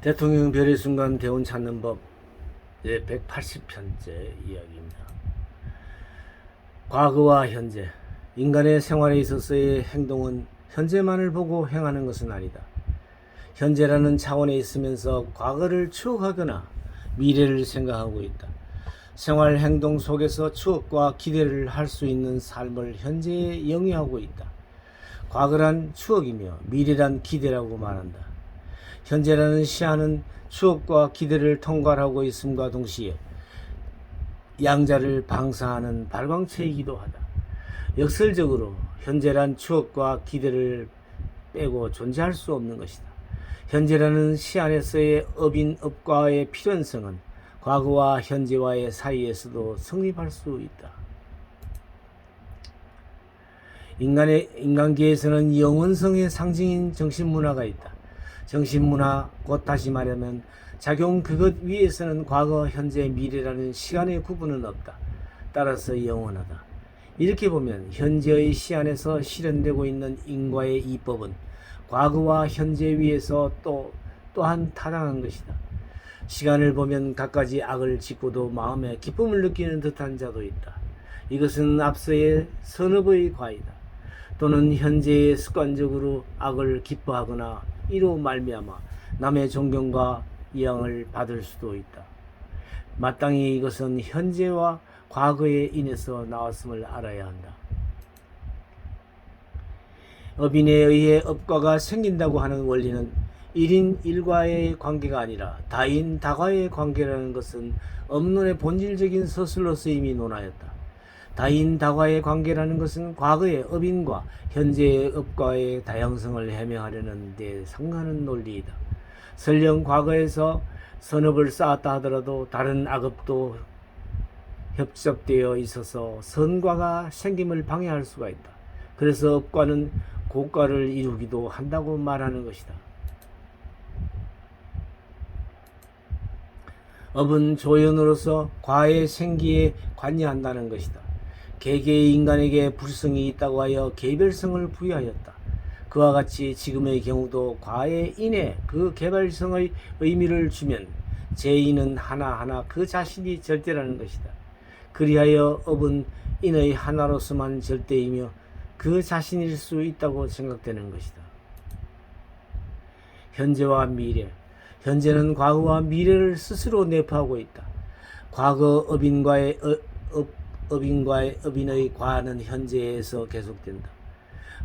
대통령 별의 순간 대운 찾는 법 예, 180편째 이야기입니다. 과거와 현재 인간의 생활에 있어서의 행동은 현재만을 보고 행하는 것은 아니다. 현재라는 차원에 있으면서 과거를 추억하거나 미래를 생각하고 있다. 생활 행동 속에서 추억과 기대를 할 수 있는 삶을 현재에 영위하고 있다. 과거란 추억이며 미래란 기대라고 말한다. 현재라는 시야는 추억과 기대를 통괄하고 있음과 동시에 양자를 방사하는 발광체이기도 하다. 역설적으로 현재란 추억과 기대를 빼고 존재할 수 없는 것이다. 현재라는 시 안에서의 업인 업과의 필연성은 과거와 현재와의 사이에서도 성립할 수 있다. 인간의 인간계에서는 영원성의 상징인 정신문화가 있다. 정신문화 곧 다시 말하면 작용 그것 위에서는 과거, 현재, 미래라는 시간의 구분은 없다. 따라서 영원하다. 이렇게 보면 현재의 시안에서 실현되고 있는 인과의 이법은 과거와 현재 위에서 또 또한 타당한 것이다. 시간을 보면 갖가지 악을 짓고도 마음에 기쁨을 느끼는 듯한 자도 있다. 이것은 앞서의 선업의 과이다. 또는 현재에 습관적으로 악을 기뻐하거나 이로 말미암아 남의 존경과 이양을 받을 수도 있다. 마땅히 이것은 현재와 과거에 인해서 나왔음을 알아야 한다. 업인에 의해 업과가 생긴다고 하는 원리는 1인 1과의 관계가 아니라 다인 다과의 관계라는 것은 업론의 본질적인 서술로서 이미 논하였다. 다인 다과의 관계라는 것은 과거의 업인과 현재의 업과의 다양성을 해명하려는 데 상하는 논리이다. 설령 과거에서 선업을 쌓았다 하더라도 다른 악업도 협접되어 있어서 선과가 생김을 방해할 수가 있다. 그래서 업과는 고가를 이루기도 한다고 말하는 것이다. 업은 조연으로서 과의 생기에 관여한다는 것이다. 개개의 인간에게 불성이 있다고 하여 개별성을 부여하였다. 그와 같이 지금의 경우도 과에 인해 그 개별성의 의미를 주면 제인은 하나하나 그 자신이 절대라는 것이다. 그리하여 업은 인의 하나로서만 절대이며 그 자신일 수 있다고 생각되는 것이다. 현재와 미래. 현재는 과거와 미래를 스스로 내포하고 있다. 과거 업인과의 어, 업, 업인과의 업인의 과는 현재에서 계속된다.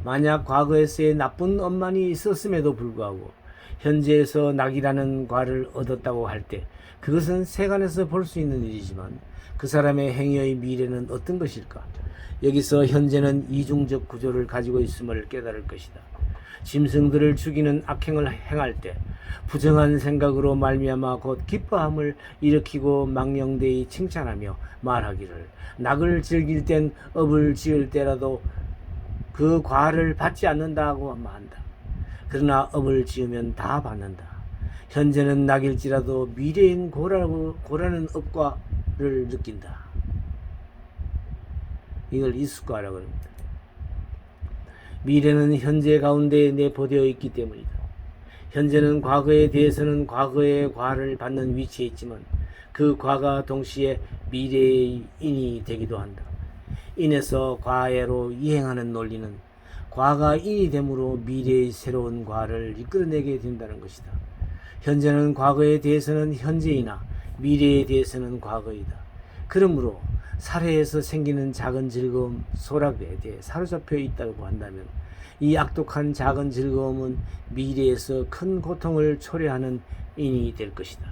만약 과거에서의 나쁜 업만이 있었음에도 불구하고 현재에서 낙이라는 과를 얻었다고 할 때 그것은 세간에서 볼 수 있는 일이지만 그 사람의 행위의 미래는 어떤 것일까? 여기서 현재는 이중적 구조를 가지고 있음을 깨달을 것이다. 짐승들을 죽이는 악행을 행할 때 부정한 생각으로 말미암아 곧 기뻐함을 일으키고 망령되이 칭찬하며 말하기를 낙을 즐길 땐 업을 지을 때라도 그 과를 받지 않는다고 한다. 그러나 업을 지으면 다 받는다. 현재는 낙일지라도 미래인 고라고 고라는 업과를 느낀다. 이걸 이수과라고 합니다. 미래는 현재 가운데 내포되어 있기 때문이다. 현재는 과거에 대해서는 과거의 과를 받는 위치에 있지만 그 과가 동시에 미래의 인이 되기도 한다. 인에서 과애로 이행하는 논리는 과가 인이 되므로 미래의 새로운 과를 이끌어내게 된다는 것이다. 현재는 과거에 대해서는 현재이나 미래에 대해서는 과거이다. 그러므로 살해에서 생기는 작은 즐거움, 소락에 대해 사로잡혀 있다고 한다면 이 악독한 작은 즐거움은 미래에서 큰 고통을 초래하는 인이 될 것이다.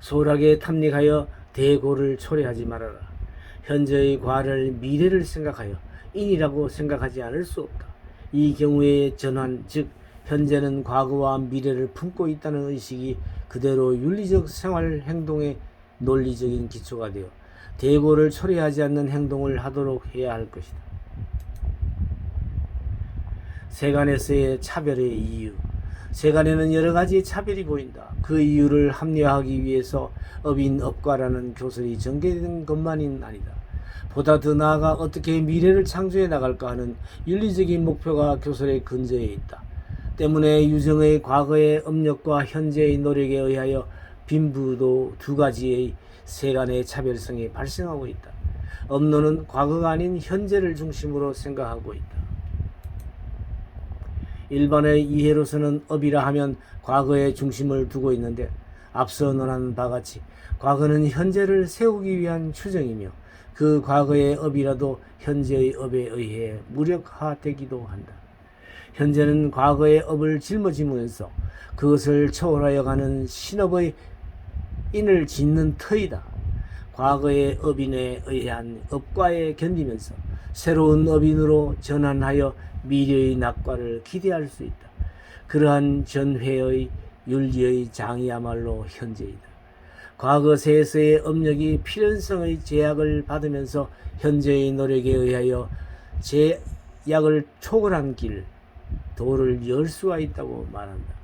소락에 탐닉하여 대고를 초래하지 말아라. 현재의 과를 미래를 생각하여 인이라고 생각하지 않을 수 없다. 이 경우의 전환, 즉 현재는 과거와 미래를 품고 있다는 의식이 그대로 윤리적 생활 행동의 논리적인 기초가 되어 대고를 초래하지 않는 행동을 하도록 해야 할 것이다. 세간에서의 차별의 이유. 세간에는 여러 가지 차별이 보인다. 그 이유를 합리화하기 위해서 업인 업과라는 교설이 전개된 것만은 아니다. 보다 더 나아가 어떻게 미래를 창조해 나갈까 하는 윤리적인 목표가 교설의 근저에 있다. 때문에 유정의 과거의 업력과 현재의 노력에 의하여 빈부도 두 가지의 세간의 차별성이 발생하고 있다. 업로는 과거가 아닌 현재를 중심으로 생각하고 있다. 일반의 이해로서는 업이라 하면 과거에 중심을 두고 있는데 앞서 논한 바 같이 과거는 현재를 세우기 위한 추정이며 그 과거의 업이라도 현재의 업에 의해 무력화되기도 한다. 현재는 과거의 업을 짊어지면서 그것을 초월하여 가는 신업의 인을 짓는 터이다. 과거의 업인에 의한 업과에 견디면서 새로운 업인으로 전환하여 미래의 낙과를 기대할 수 있다. 그러한 전회의 윤리의 장이야말로 현재이다. 과거 세에서의 업력이 필연성의 제약을 받으면서 현재의 노력에 의하여 제약을 초월한 길, 도를 열 수가 있다고 말한다.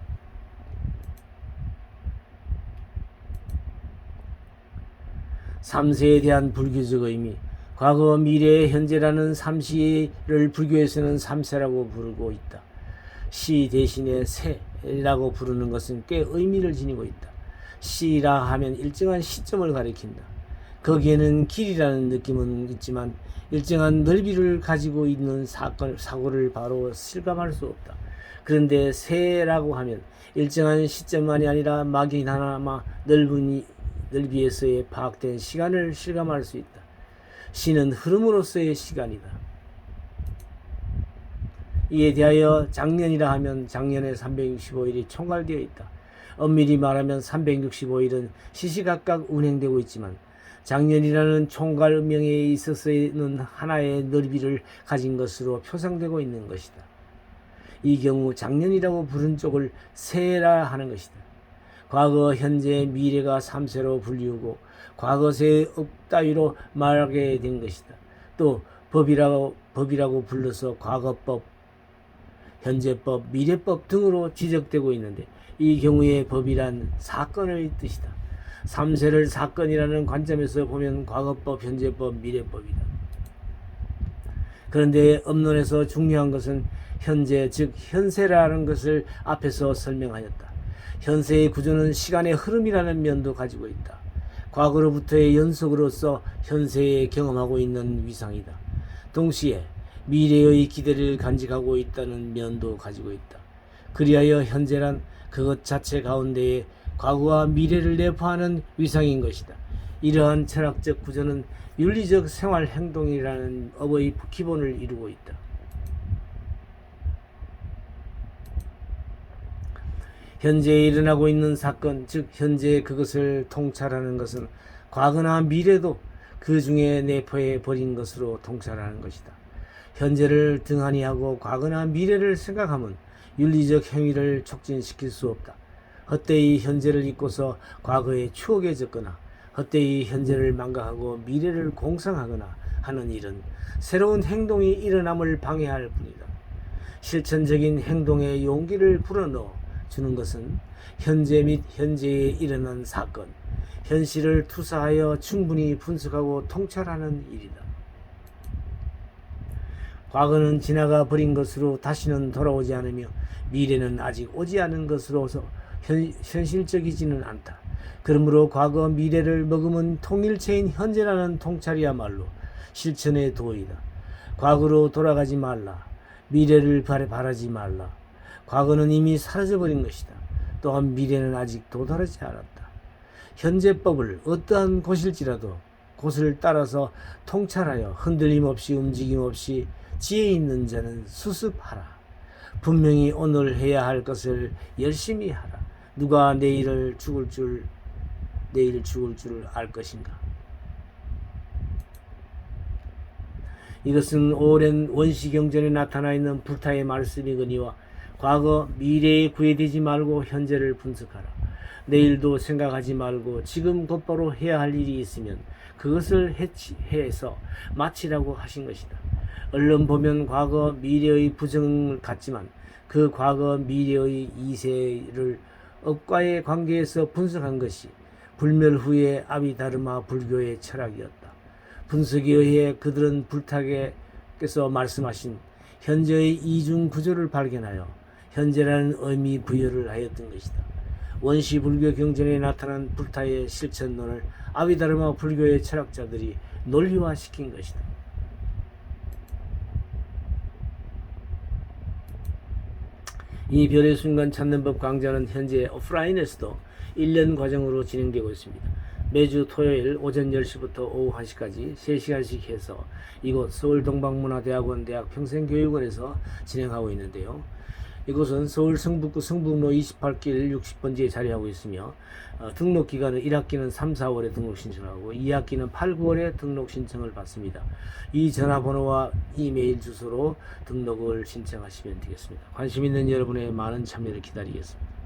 삼세에 대한 불교적 의미, 과거, 미래, 현재라는 삼시를 불교에서는 삼세라고 부르고 있다. 시 대신에 세라고 부르는 것은 꽤 의미를 지니고 있다. 시라 하면 일정한 시점을 가리킨다. 거기에는 길이라는 느낌은 있지만 일정한 넓이를 가지고 있는 사건, 사고를 바로 실감할 수 없다. 그런데 세라고 하면 일정한 시점만이 아니라 막연하나마 넓은 넓이에서의 파악된 시간을 실감할 수 있다. 시는 흐름으로서의 시간이다. 이에 대하여 작년이라 하면 작년에 365일이 총괄되어 있다. 엄밀히 말하면 365일은 시시각각 운행되고 있지만 작년이라는 총괄명에 있어서는 하나의 넓이를 가진 것으로 표상되고 있는 것이다. 이 경우 작년이라고 부른 쪽을 세라 하는 것이다. 과거, 현재, 미래가 삼세로 불리우고 과거세의 업따위로 말하게 된 것이다. 또 법이라고 법이라고 불러서 과거법, 현재법, 미래법 등으로 지적되고 있는데 이 경우에 법이란 사건의 뜻이다. 삼세를 사건이라는 관점에서 보면 과거법, 현재법, 미래법이다. 그런데 업론에서 중요한 것은 현재 즉 현세라는 것을 앞에서 설명하였다. 현세의 구조는 시간의 흐름이라는 면도 가지고 있다. 과거로부터의 연속으로서 현세에 경험하고 있는 위상이다. 동시에 미래의 기대를 간직하고 있다는 면도 가지고 있다. 그리하여 현재란 그것 자체 가운데에 과거와 미래를 내포하는 위상인 것이다. 이러한 철학적 구조는 윤리적 생활 행동이라는 업의 기본을 이루고 있다. 현재에 일어나고 있는 사건, 즉 현재 그것을 통찰하는 것은 과거나 미래도 그 중에 내포해 버린 것으로 통찰하는 것이다. 현재를 등한히 하고 과거나 미래를 생각하면 윤리적 행위를 촉진시킬 수 없다. 헛되이 현재를 잊고서 과거의 추억에 젖거나 헛되이 현재를 망각하고 미래를 공상하거나 하는 일은 새로운 행동이 일어남을 방해할 뿐이다. 실천적인 행동에 용기를 불어넣어 주는 것은 현재 및 현재에 일어난 사건, 현실을 투사하여 충분히 분석하고 통찰하는 일이다. 과거는 지나가 버린 것으로 다시는 돌아오지 않으며 미래는 아직 오지 않은 것으로서 현, 현실적이지는 않다. 그러므로 과거 미래를 머금은 통일체인 현재라는 통찰이야말로 실천의 도의다. 과거로 돌아가지 말라. 미래를 바라지 말라. 과거는 이미 사라져버린 것이다. 또한 미래는 아직 도달하지 않았다. 현재법을 어떠한 곳일지라도 곳을 따라서 통찰하여 흔들림 없이 움직임 없이 지혜 있는 자는 수습하라. 분명히 오늘 해야 할 것을 열심히 하라. 누가 내일을 죽을 줄 내일 죽을 줄 알 것인가? 이것은 오랜 원시 경전에 나타나 있는 불타의 말씀이거니와 과거 미래에 구애되지 말고 현재를 분석하라. 내일도 생각하지 말고 지금 곧바로 해야 할 일이 있으면 그것을 해서 마치라고 하신 것이다. 얼른 보면 과거 미래의 부정 같지만 그 과거 미래의 이세를 업과의 관계에서 분석한 것이 불멸 후의 아비다르마 불교의 철학이었다. 분석에 의해 그들은 불타게께서 말씀하신 현재의 이중 구조를 발견하여 현재라는 의미 부여를 하였던 것이다. 원시 불교 경전에 나타난 불타의 실천론을 아비다르마 불교의 철학자들이 논리화시킨 것이다. 이 별의 순간 찾는 법 강좌는 현재 오프라인에서도 1년 과정으로 진행되고 있습니다. 매주 토요일 오전 10시부터 오후 1시까지 3시간씩 해서 이곳 서울동방문화대학원 대학 평생교육원에서 진행하고 있는데요. 이곳은 서울 성북구 성북로 28길 60번지에 자리하고 있으며 어, 등록 기간은 1학기는 3, 4월에 등록 신청하고 2학기는 8, 9월에 등록 신청을 받습니다. 이 전화번호와 이메일 주소로 등록을 신청하시면 되겠습니다. 관심 있는 여러분의 많은 참여를 기다리겠습니다.